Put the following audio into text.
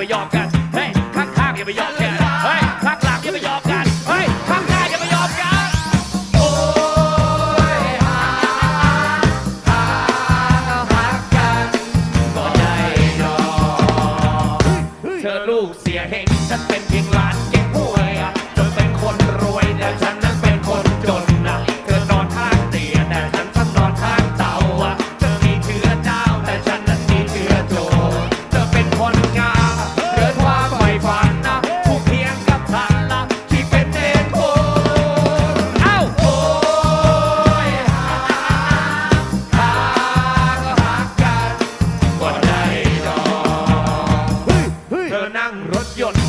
าไปยอมกันเฮ้ยข้างๆอย่าไปยอมกันเฮ้ยข้างหลังอย่าไปยอมกันเฮ้ยข้างหน้าอย่าไปยอมกันโอ้ยหาหาหักกันก็ได้ดอกเธอลูกเสียเฮงฉันเป็นเพียงล นั่งรถยนต์